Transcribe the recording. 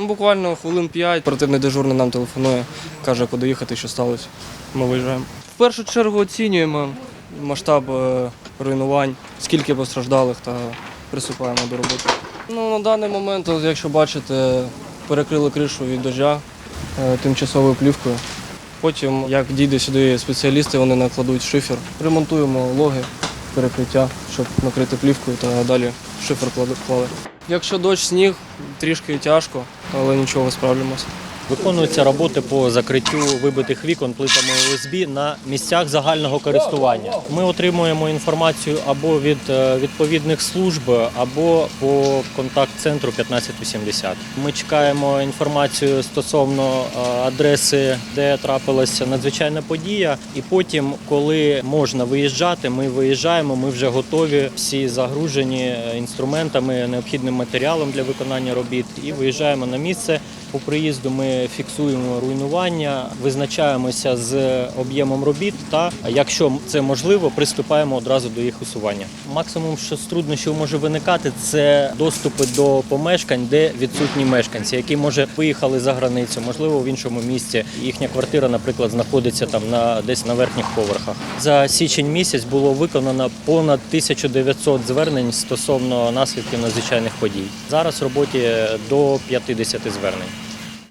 Ну, буквально хвилин 5 оперативний дежурний нам телефонує, каже, куди їхати, що сталося. Ми виїжджаємо. В першу чергу оцінюємо масштаб е, руйнувань, скільки постраждалих та приступаємо до роботи. Ну, на даний момент, якщо бачите, перекрили кришу від дождя е, тимчасовою плівкою. Потім, як дійде сюди спеціалісти, вони накладуть шифер. Ремонтуємо логи, перекриття, щоб накрити плівкою та далі шифер клали. Якщо дощ, сніг, трішки тяжко, але нічого, справлюємося. Виконуються роботи по закриттю вибитих вікон плитами ОСБ на місцях загального користування. Ми отримуємо інформацію або від е, відповідних служб, або по контакт-центру 1580. Ми чекаємо інформацію стосовно е, адреси, де трапилася надзвичайна подія. І потім, коли можна виїжджати, ми виїжджаємо. Ми вже готові, всі загружені е, інструментами, необхідним матеріалом для виконання робіт, і виїжджаємо на місце. По приїзду фіксуємо руйнування, визначаємося з об'ємом робіт та, якщо це можливо, приступаємо одразу до їх усування. Максимум, що з труднощів може виникати, це доступи до помешкань, де відсутні мешканці, які може виїхали за границю, можливо, в іншому місці. Їхня квартира, наприклад, знаходиться там на десь на верхніх поверхах. За січень місяць було виконано понад 1900 звернень стосовно наслідків надзвичайних подій. Зараз роботі до 50 звернень.